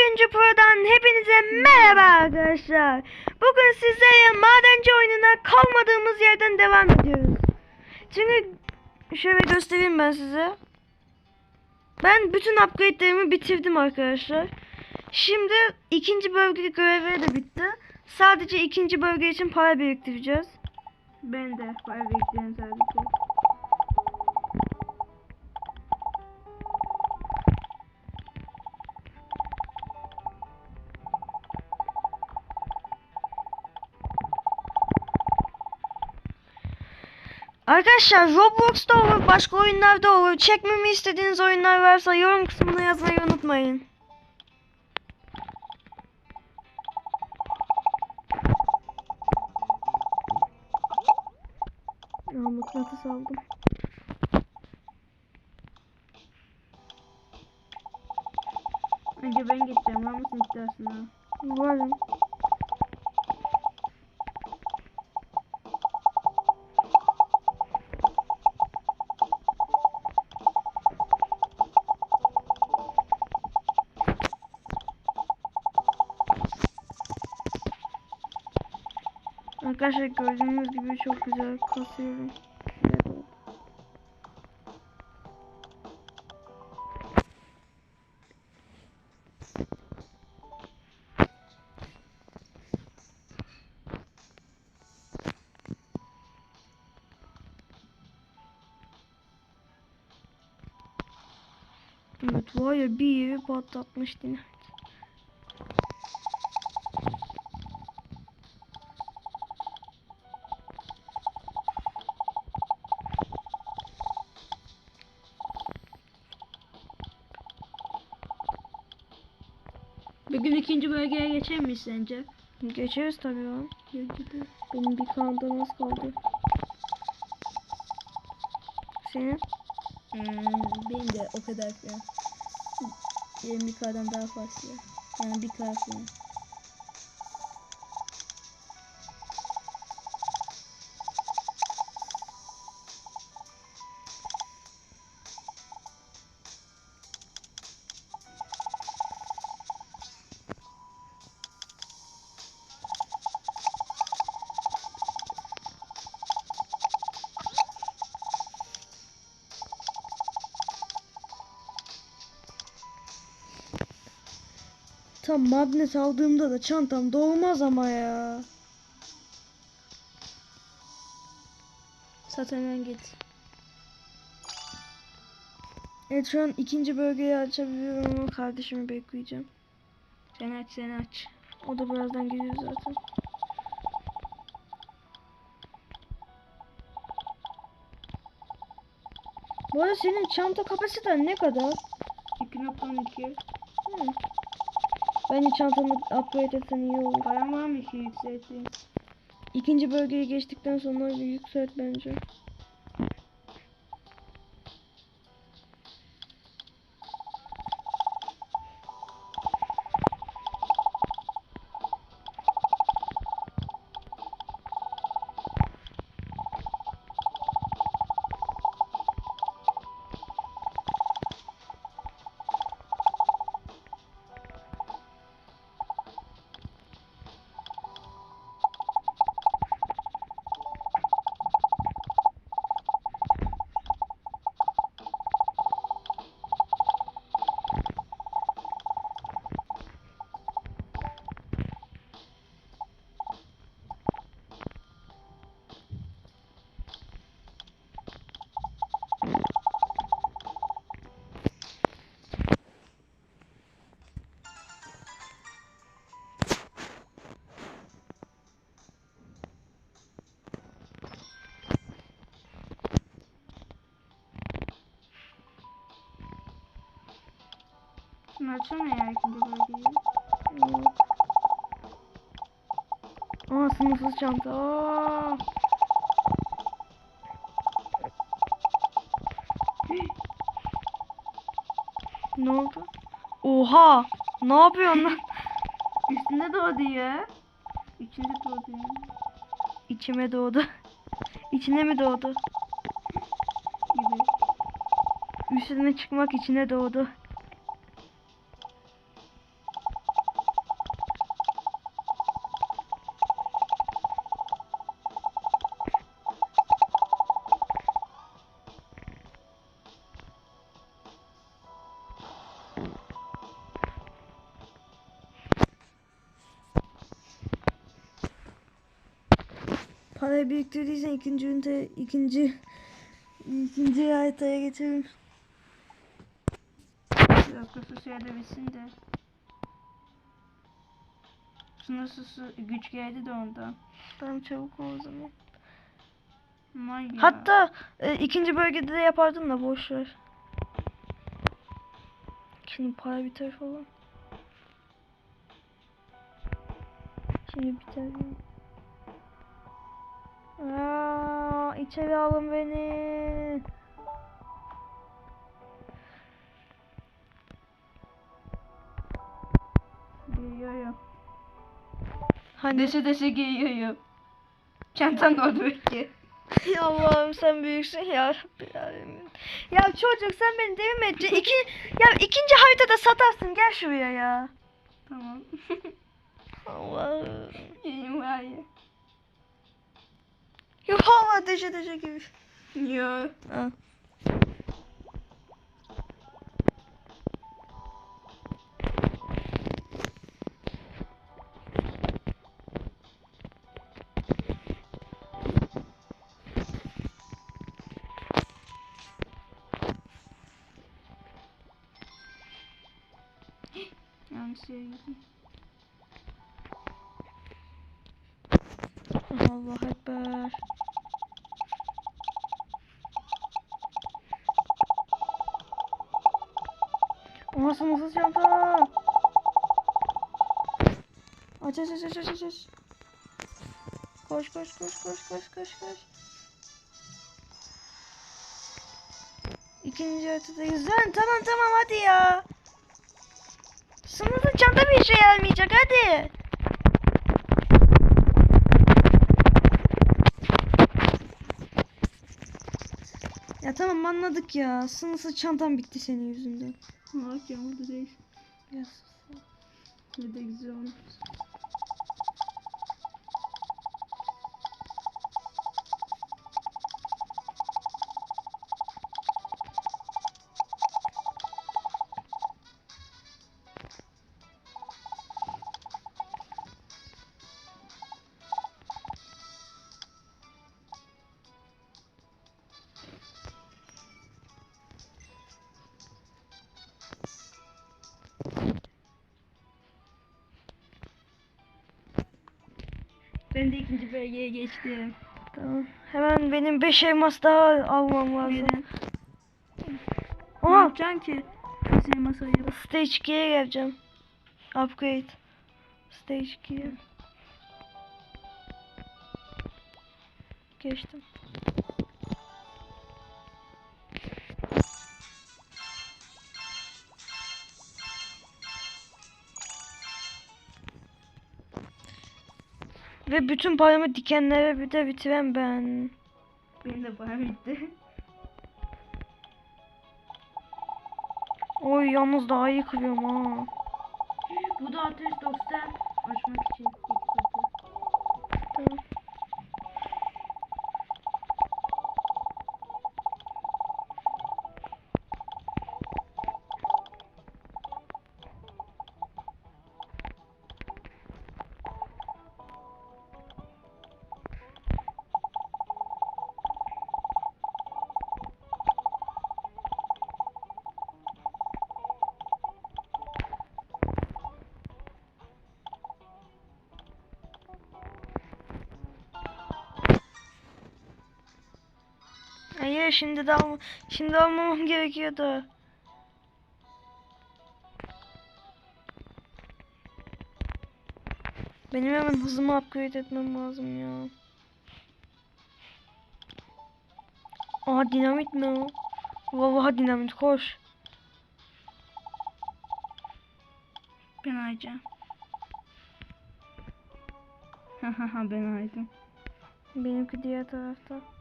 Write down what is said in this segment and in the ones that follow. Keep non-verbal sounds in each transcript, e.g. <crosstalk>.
Oyuncu Pro'dan hepinize merhaba arkadaşlar. Bugün sizlerle madenci oyununa kalmadığımız yerden devam ediyoruz. Çünkü şöyle göstereyim ben size. Ben bütün upgrade'lerimi bitirdim arkadaşlar. Şimdi ikinci bölge görevleri de bitti. Sadece ikinci bölge için para biriktireceğiz. Ben de para bekliyorum sadece. Arkadaşlar Roblox'ta olur, başka oyunlarda olur. Çekmemi istediğiniz oyunlar varsa yorum kısmına yazmayı unutmayın. Aa, mıknatıs aldım. Önce ben gideceğim. Var mısın iddiasına? Varım. Arkadaşlar gördüğünüz gibi çok güzel kasıyorum. Evet var ya bir yeri patlatmış yine. Bugün ikinci bölgeye geçer miyiz sence? Geçeriz tabii ya. Benim bir kanalda az kaldı. Senin? Hmm, benim de o kadar falan. 20k'dan daha fazla. Yani 1k falan. Tam magnet aldığımda da çantam dolmaz ama ya. Sat hemen git. Evet şu an ikinci bölgeyi açabiliyorum ama kardeşimi bekleyeceğim. Sen aç sen aç. O da birazdan geliyor zaten. Bu arada senin çanta kapasiten ne kadar? 2.12. Hı. Bence çantanı upgrade etsen iyi olur. Param var mı ki yükselteyim? İkinci bölgeye geçtikten sonra bir yükselt bence. Şunu açsana ya ikinci bölgeyi. Evet. Aa sınırsız çanta. Aa. ne oldu? Oha! Ne yapıyorsun lan? <laughs> Üstünde doğdu ya. İçinde doğdu ya. İçime doğdu. <laughs> İçine mi doğdu? Gibi. Üstüne çıkmak içine doğdu. Parayı biriktirdiysen ikinci ünite, ikinci ikinci haritaya geçelim. Bir dakika su sürede bitsin de. Sınırsız güç geldi de ondan. Tamam çabuk ol o zaman. Aman ya. Hatta e, ikinci bölgede de yapardım da boş Şimdi para biter falan. Şimdi biter. mi? Aa, içeri alın beni. Geliyorum. Hani Dese dese geliyorum. Orada bekliyor. Ya <laughs> Allah'ım sen büyüksün ya Rabbi alemin. Ya çocuk sen beni değil mi edeceksin? <laughs> İki, ya ikinci haritada satarsın gel şuraya ya. Tamam. <laughs> Allah'ım. İyiyim var ya. Yok Allah teşe teşe gibi. Yo. Yanlış yere gittim. Allah ekber. Oha sınırsız çanta. Aç aç aç aç aç, aç. Koş koş koş koş koş koş koş. İkinci haritadayız. Lan tamam tamam hadi ya. Sınırsız çanta bir işe yaramayacak hadi. Ya tamam anladık ya. Sınırsız çantam bitti senin yüzünden. Bak ya burada değil. Ya Bir de güzel olmuş. Ben de ikinci bölgeye geçtim. Tamam. Hemen benim 5 elmas daha almam lazım. Neden? Ne Aha yapacaksın ki? Senin masayı. stage 2'ye geleceğim. Upgrade. Stage 2'ye. Geçtim. Ve bütün paramı dikenlere bir de bitiren ben. Benim de param bitti. Oy yalnız daha iyi kırıyorum ha. Bu da ateş 90 açmak için. Tamam. Hayır şimdi de alma, şimdi almamam <laughs> gerekiyordu. Benim hemen hızımı upgrade etmem lazım ya. Aa dinamit mi o? Vallahi dinamit koş. Ben ayacağım. Hahaha <laughs> ben aydım. Benimki diğer tarafta.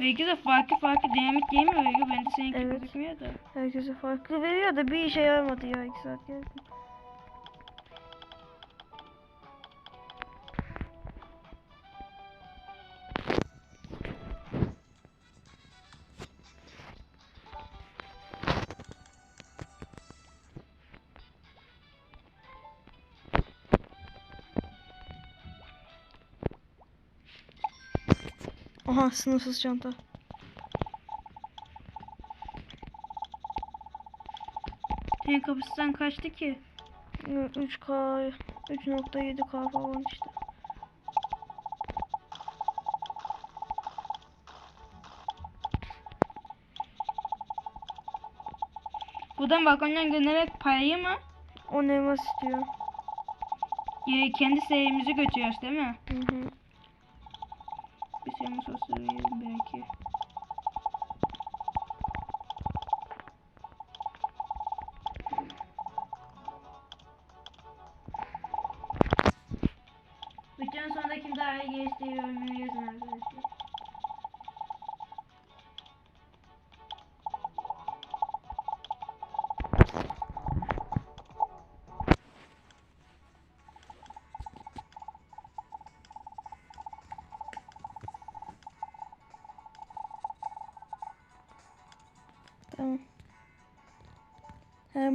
Belki de farklı farklı değil mi Öykü? Ben de seninki Evet. gözükmüyor da. Herkese farklı veriyor da bir işe yaramadı ya iki saat geldi. Aha sınırsız çanta. Senin kapasiten kaçtı ki? 3K 3.7K falan işte. Buradan balkondan göndererek parayı mı? O elmas istiyor. Ya, kendi sevimizi götürüyoruz değil mi? Hı hı. Bir sevimi sosu verelim belki.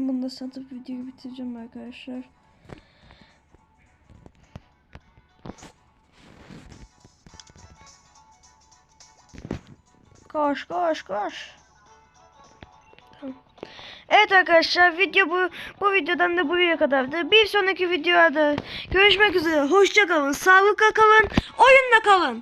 Hem bunu da satıp videoyu bitireceğim arkadaşlar. Koş koş koş. Evet arkadaşlar video bu bu videodan da buraya kadardı. Bir sonraki videoda görüşmek üzere. Hoşça kalın. Sağlıkla kalın. Oyunla kalın.